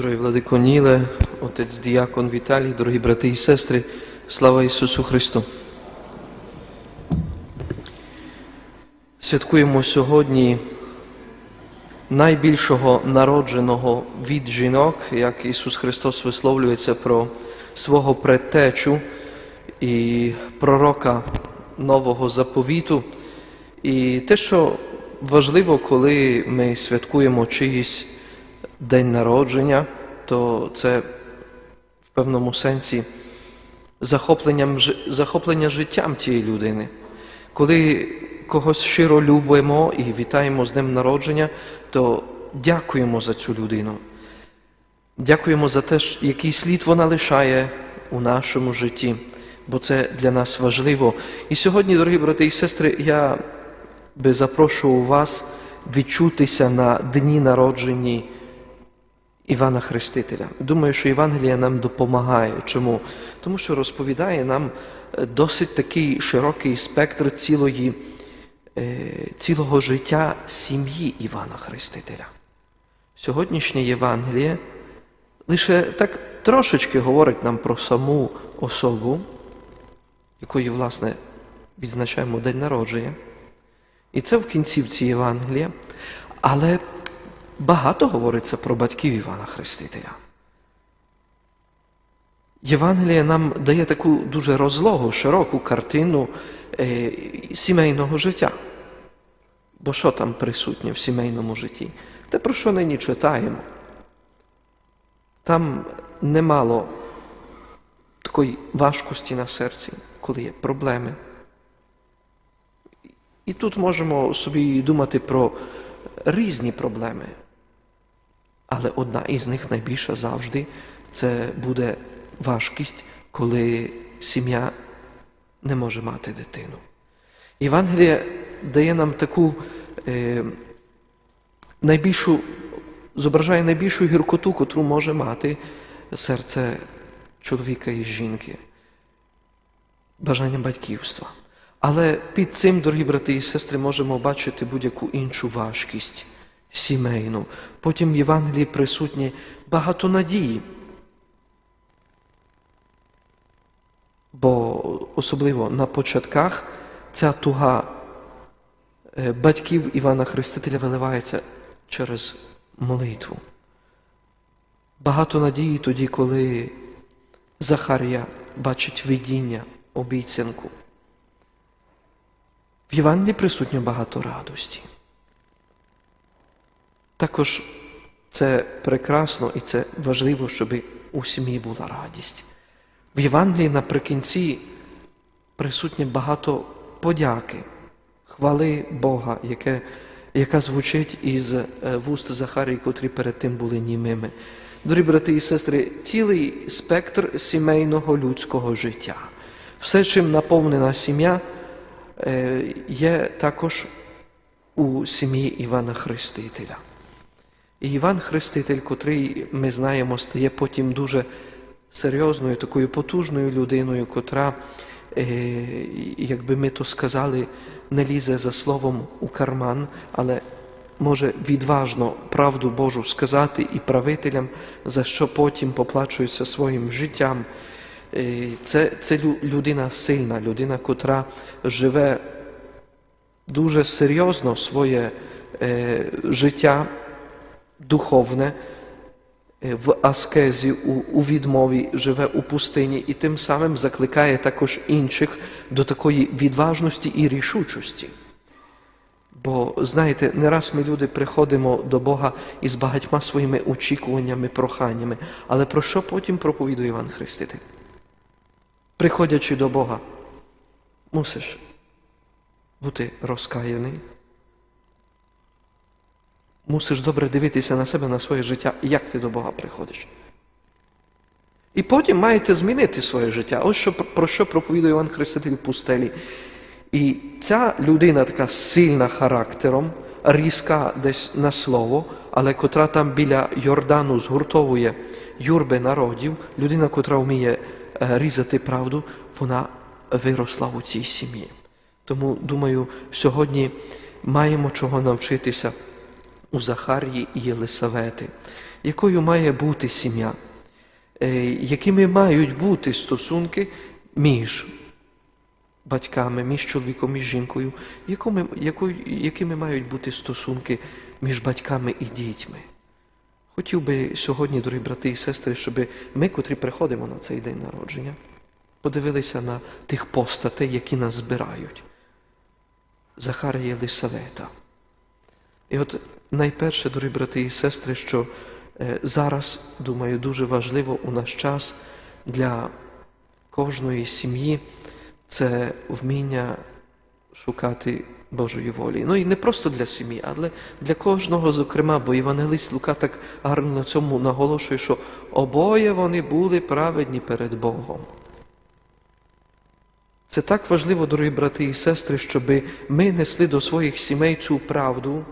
Дорогі владико Ніле, отець Діакон Віталій, дорогі брати і сестри, слава Ісусу Христу. Святкуємо сьогодні найбільшого народженого від жінок, як Ісус Христос висловлюється про свого предтечу і пророка нового заповіту. І те, що важливо, коли ми святкуємо чиїсь день народження, то це в певному сенсі захоплення життям тієї людини. Коли когось щиро любимо і вітаємо з днем народження, то дякуємо за цю людину. Дякуємо за те, який слід вона лишає у нашому житті, бо це для нас важливо. І сьогодні, дорогі брати і сестри, я би запрошував вас відчутися на дні народження Івана Хрестителя. Думаю, що Євангелія нам допомагає. Чому? Тому що розповідає нам е, досить такий широкий спектр цілої, е, цілого життя сім'ї Івана Хрестителя. Сьогоднішнє Євангеліє лише так трошечки говорить нам про саму особу, якої, власне, відзначаємо день народження. І це в кінцівці Євангелія, але багато говориться про батьків Івана Хрестителя. Євангеліє нам дає таку дуже розлогу, широку картину е, сімейного життя. Бо що там присутнє в сімейному житті? Те, про що нині читаємо. Там немало такої важкості на серці, коли є проблеми. І тут можемо собі думати про різні проблеми. Але одна із них найбільша завжди це буде важкість, коли сім'я не може мати дитину. Євангелія дає нам таку е, найбільшу, зображає найбільшу гіркоту, котру може мати серце чоловіка і жінки, бажання батьківства. Але під цим, дорогі брати і сестри, можемо бачити будь-яку іншу важкість сімейну. Потім в Євангелії присутні багато надії. Бо особливо на початках ця туга е, батьків Івана Хрестителя виливається через молитву. Багато надії тоді, коли Захарія бачить видіння, обіцянку. В Євангелії присутньо багато радості. Також це прекрасно і це важливо, щоб у сім'ї була радість. В Євангелії наприкінці присутнє багато подяки, хвали Бога, яке, яка звучить із е, вуст Захарії, котрі перед тим були німими. Дорогі брати і сестри, цілий спектр сімейного людського життя. Все, чим наповнена сім'я, е, є також у сім'ї Івана Хрестителя. І Іван Хреститель, котрий ми знаємо, стає потім дуже серйозною, такою потужною людиною, котра, е, як ми то сказали, не лізе за словом у карман, але може відважно правду Божу сказати і правителям, за що потім поплачується своїм життям. Е, Це, це людина сильна, людина, котра живе дуже серйозно своє е, життя духовне в аскезі, у, у відмові, живе у пустині і тим самим закликає також інших до такої відважності і рішучості. Бо, знаєте, не раз ми люди приходимо до Бога із багатьма своїми очікуваннями, проханнями. Але про що потім проповідує Іван Хреститель? Приходячи до Бога, мусиш бути розкаяний, мусиш добре дивитися на себе, на своє життя, як ти до Бога приходиш. І потім маєте змінити своє життя. Ось що, про що проповідує Іван Хреститель в пустелі. І ця людина така сильна характером, різка десь на слово, але котра там біля Йордану згуртовує юрби народів, людина, котра вміє е, різати правду, вона виросла у цій сім'ї. Тому, думаю, сьогодні маємо чого навчитися у Захарії і Єлисавети, якою має бути сім'я, е, якими мають бути стосунки між батьками, між чоловіком і жінкою, якими, якими мають бути стосунки між батьками і дітьми. Хотів би сьогодні, дорогі брати і сестри, щоб ми, котрі приходимо на цей день народження, подивилися на тих постатей, які нас збирають. Захарія Єлисавета. І от найперше, дорогі брати і сестри, що е, зараз, думаю, дуже важливо у наш час для кожної сім'ї це вміння шукати Божої волі. Ну і не просто для сім'ї, але для кожного, зокрема, бо Євангелист Лука так гарно на цьому наголошує, що обоє вони були праведні перед Богом. Це так важливо, дорогі брати і сестри, щоб ми несли до своїх сімей цю правду,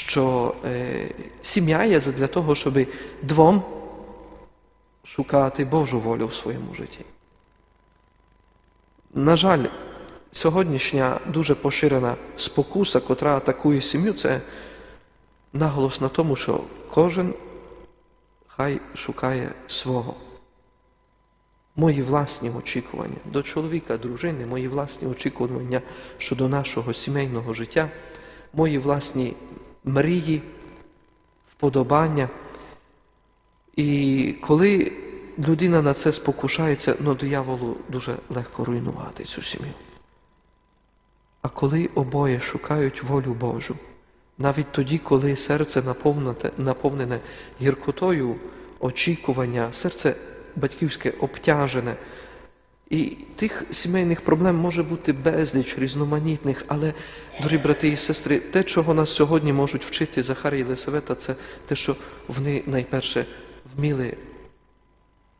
що е, сім'я є для того, щоб двом шукати Божу волю в своєму житті. На жаль, сьогоднішня дуже поширена спокуса, котра атакує сім'ю, це наголос на тому, що кожен хай шукає свого. Мої власні очікування до чоловіка, дружини, мої власні очікування щодо нашого сімейного життя, мої власні мрії, вподобання. І коли людина на це спокушається, ну дияволу дуже легко руйнувати цю сім'ю. А коли обоє шукають волю Божу, навіть тоді, коли серце наповнене, гіркотою очікування, серце батьківське обтяжене, і тих сімейних проблем може бути безліч різноманітних, але, дорогі брати і сестри, те, чого нас сьогодні можуть вчити Захарія і Єлисавета, це те, що вони найперше вміли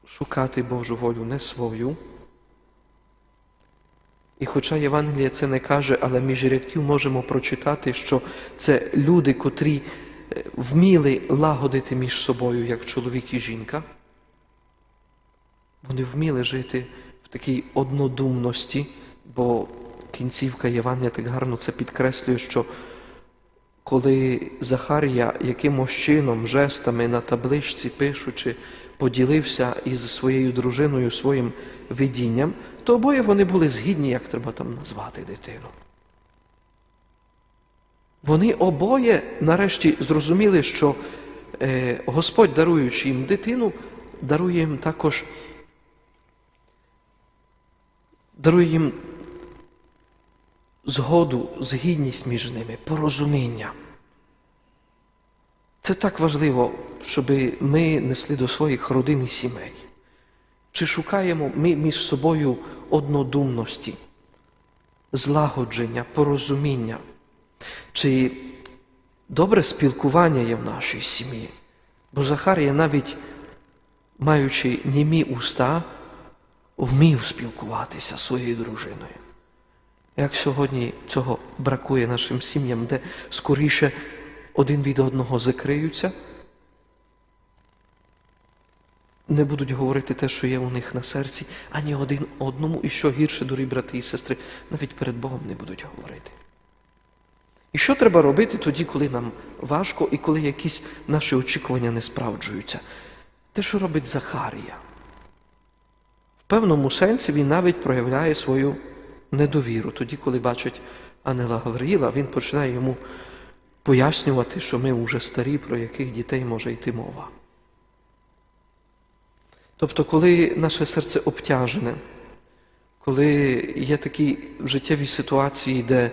шукати Божу волю не свою. І хоча Євангелія це не каже, але між рядків можемо прочитати, що це люди, котрі е, вміли лагодити між собою, як чоловік і жінка. Вони вміли жити такій однодумності, бо кінцівка Євангелія так гарно це підкреслює, що коли Захарія якимось чином, жестами на табличці пишучи, поділився із своєю дружиною своїм видінням, то обоє вони були згідні, як треба там назвати дитину. Вони обоє нарешті зрозуміли, що е, Господь, даруючи їм дитину, дарує їм також дарує їм згоду, згідність між ними, порозуміння. Це так важливо, щоб ми несли до своїх родин і сімей. Чи шукаємо ми між собою однодумності, злагодження, порозуміння? Чи добре спілкування є в нашій сім'ї? Бо Захарія, навіть маючи німі уста, вмів спілкуватися зі своєю дружиною. Як сьогодні цього бракує нашим сім'ям, де скоріше один від одного закриються, не будуть говорити те, що є у них на серці, ані один одному, і що гірше, дорогі брати і сестри, навіть перед Богом не будуть говорити. І що треба робити тоді, коли нам важко і коли якісь наші очікування не справджуються? Те, що робить Захарія. Певному сенсі він навіть проявляє свою недовіру. Тоді, коли бачить Анела Гавриїла, він починає йому пояснювати, що ми вже старі, про яких дітей може йти мова. Тобто, коли наше серце обтяжене, коли є такі життєві ситуації, де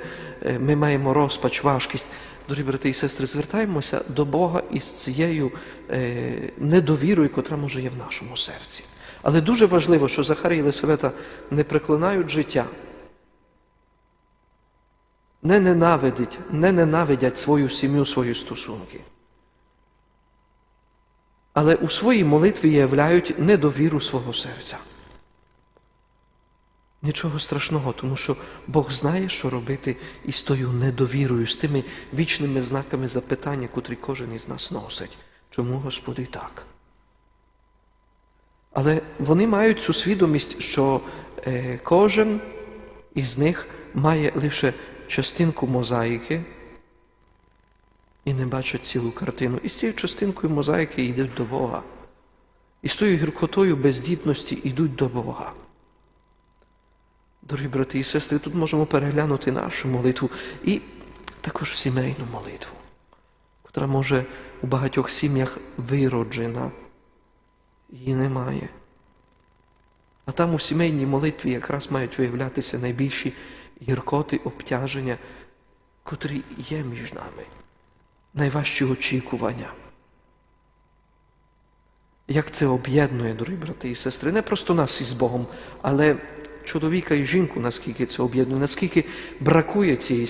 ми маємо розпач, важкість, дорогі брати і сестри, звертаємося до Бога із цією е, недовірою, котра може є в нашому серці. Але дуже важливо, що Захарій і Єлисавета не приклинають життя, не ненавидять, не ненавидять свою сім'ю, свої стосунки. Але у своїй молитві являють недовіру свого серця. Нічого страшного, тому що Бог знає, що робити із тою недовірою, з тими вічними знаками запитання, котрі кожен із нас носить. Чому Господи так? Але вони мають цю свідомість, що е, кожен із них має лише частинку мозаїки, і не бачать цілу картину. І з цією частинкою мозаїки йдуть до Бога. І з тою гіркотою бездітності йдуть до Бога. Дорогі брати і сестри, тут можемо переглянути нашу молитву і також сімейну молитву, котра може у багатьох сім'ях вироджена, її немає. А там у сімейній молитві якраз мають виявлятися найбільші гіркоти, обтяження, котрі є між нами, найважчі очікування. Як це об'єднує, дорогі брати і сестри, не просто нас із Богом, але чоловіка і жінку, наскільки це об'єднує, наскільки бракує цієї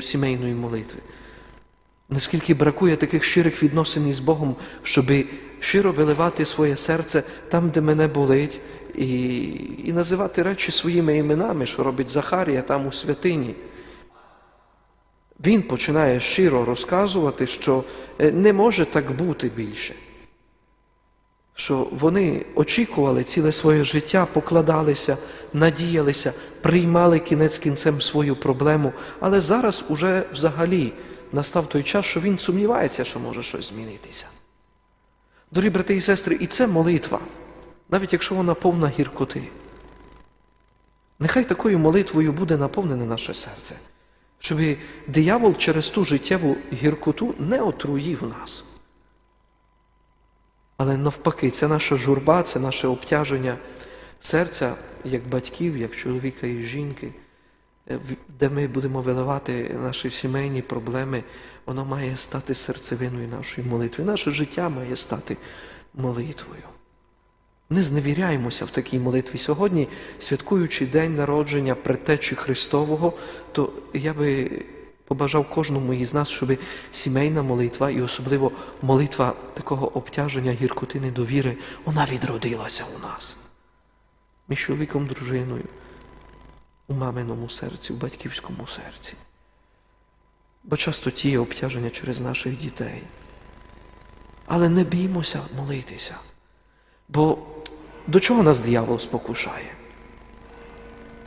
сімейної, молитви, наскільки бракує таких щирих відносин із Богом, щоб щиро виливати своє серце там, де мене болить, і, і називати речі своїми іменами, що робить Захарія там у святині. Він починає щиро розказувати, що е, не може так бути більше. Що вони очікували ціле своє життя, покладалися, надіялися, приймали кінець кінцем свою проблему, але зараз уже взагалі настав той час, що він сумнівається, що може щось змінитися. Дорогі брати і сестри, і це молитва, навіть якщо вона повна гіркоти. Нехай такою молитвою буде наповнене наше серце, щоб диявол через ту життєву гіркоту не отруїв нас. Але навпаки, це наша журба, це наше обтяження серця як батьків, як чоловіка і жінки, е, де ми будемо виливати наші сімейні проблеми, воно має стати серцевиною нашої молитви. Наше життя має стати молитвою. Не зневіряємося в такій молитві. Сьогодні, святкуючи День народження предтечі Христового, то я би побажав кожному із нас, щоб сімейна молитва і особливо молитва такого обтяження гіркоти недовіри, вона відродилася у нас. Між чоловіком, дружиною, у маминому серці, в батьківському серці. Бо часто ті обтяження через наших дітей. Але не біймося молитися. Бо до чого нас диявол спокушає?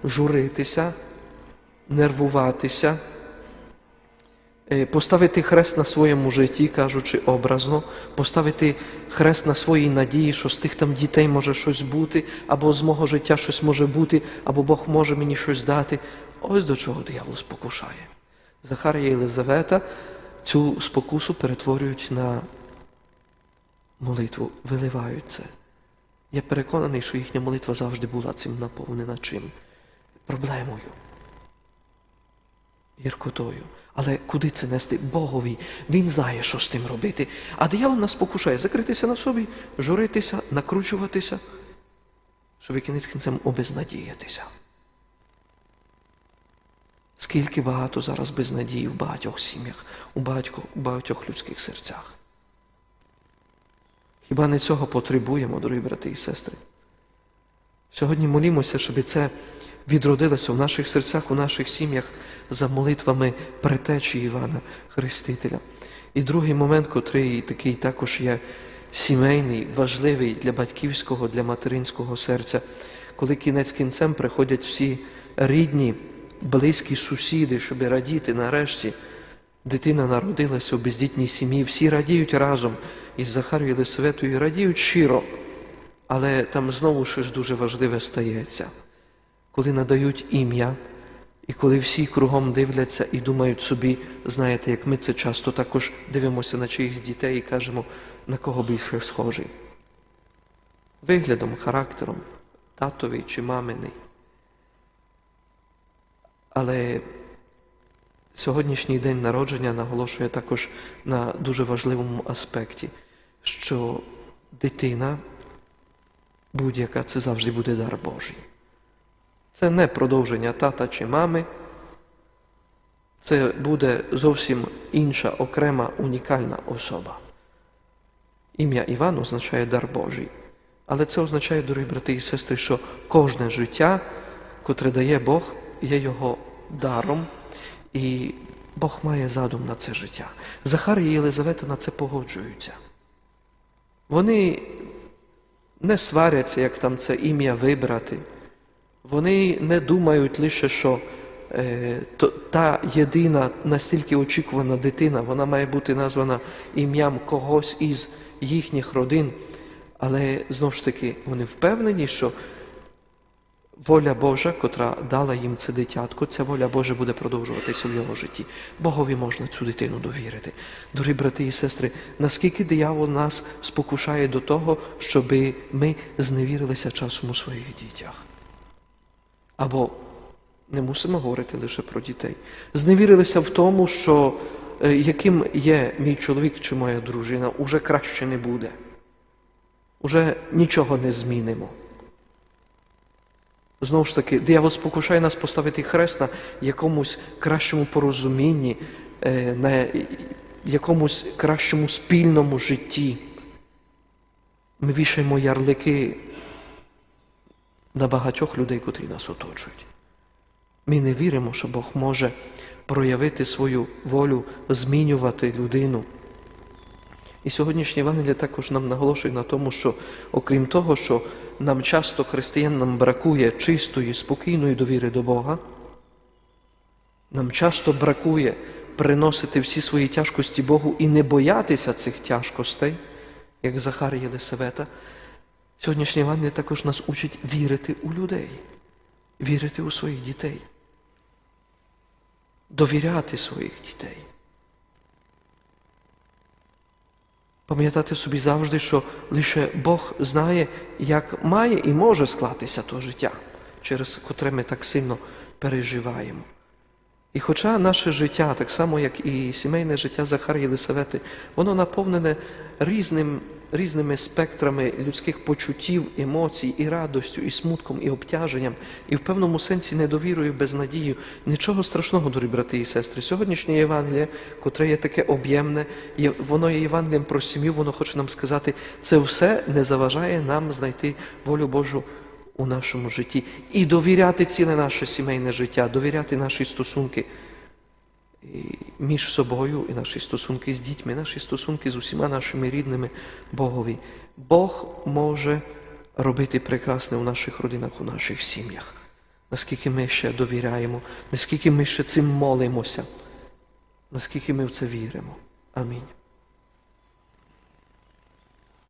Журитися, нервуватися, поставити хрест на своєму житті, кажучи образно, поставити хрест на своїй надії, що з тих там дітей може щось бути, або з мого життя щось може бути, або Бог може мені щось дати. Ось до чого диявол спокушає. Захарія і Єлизавета цю спокусу перетворюють на молитву, виливають це. Я переконаний, що їхня молитва завжди була цим наповнена чим? Проблемою, гіркотою. Але куди це нести? Богові. Він знає, що з тим робити. А диявол нас покушає закритися на собі, журитися, накручуватися, щоб кінець кінцем обезнадіятися. Скільки багато зараз безнадії в багатьох сім'ях, у у багатьох людських серцях. Хіба не цього потребуємо, дорогі брати і сестри? Сьогодні молімося, щоб це відродилося в наших серцях, у наших сім'ях за молитвами предтечі Івана Хрестителя. І другий момент, котрий такий також є сімейний, важливий для батьківського, для материнського серця, коли кінець кінцем приходять всі рідні, близькі сусіди, щоб радіти нарешті. Дитина народилася у бездітній сім'ї, всі радіють разом із Захарою Єлисаветою, радіють щиро, але там знову щось дуже важливе стається. Коли надають ім'я, і коли всі кругом дивляться і думають собі, знаєте, як ми це часто також дивимося на чиїхсь дітей і кажемо, на кого більше схожий. Виглядом, характером, татовий чи маминий. Але Сьогоднішній день народження наголошує також на дуже важливому аспекті, що дитина будь-яка це завжди буде дар Божий. Це не продовження тата чи мами, це буде зовсім інша, окрема, унікальна особа. Ім'я Іван означає дар Божий. Але це означає, дорогі брати і сестри, що кожне життя, котре дає Бог, є його даром. І Бог має задум на це життя. Захар і Єлизавета на це погоджуються. Вони не сваряться, як там це ім'я вибрати. Вони не думають лише, що е, то, та єдина настільки очікувана дитина, вона має бути названа ім'ям когось із їхніх родин, але знову ж таки вони впевнені, що воля Божа, котра дала їм це дитятко, ця воля Божа буде продовжуватися в його житті. Богові можна цю дитину довірити. Дорогі брати і сестри, наскільки диявол нас спокушає до того, щоб ми зневірилися часом у своїх дітях. Або не мусимо говорити лише про дітей. Зневірилися в тому, що е, яким є мій чоловік чи моя дружина, уже краще не буде. Уже нічого не змінимо. Знову ж таки, диявол спокушає нас поставити хрест на якомусь кращому порозумінні, е, на якомусь кращому спільному житті. Ми вішаємо ярлики на багатьох людей, котрі нас оточують. Ми не віримо, що Бог може проявити свою волю, змінювати людину. І сьогоднішнє Євангеліє також нам наголошує на тому, що окрім того, що нам часто християнам бракує чистої, спокійної довіри до Бога, нам часто бракує приносити всі свої тяжкості Богу і не боятися цих тяжкостей, як Захар Єлисавета. Сьогоднішнє Євангеліє також нас учить вірити у людей, вірити у своїх дітей, довіряти своїх дітей. Пам'ятати собі завжди, що лише Бог знає, як має і може склатися то життя, через котре ми так сильно переживаємо. І хоча наше життя, так само як і сімейне життя Захар Єлисавети, воно наповнене різним, різними спектрами людських почуттів, емоцій, і радостю, і смутком, і обтяженням, і в певному сенсі недовірою, безнадією, нічого страшного, дорогі брати і сестри. Сьогоднішнє Євангеліє, котре є таке об'ємне, воно є Євангелієм про сім'ю, воно хоче нам сказати, це все не заважає нам знайти волю Божу у нашому житті. І довіряти ціле наше сімейне життя, довіряти наші стосунки між собою, і наші стосунки з дітьми, наші стосунки з усіма нашими рідними Богові. Бог може робити прекрасне у наших родинах, у наших сім'ях. Наскільки ми ще довіряємо, наскільки ми ще цим молимося, наскільки ми в це віримо. Амінь.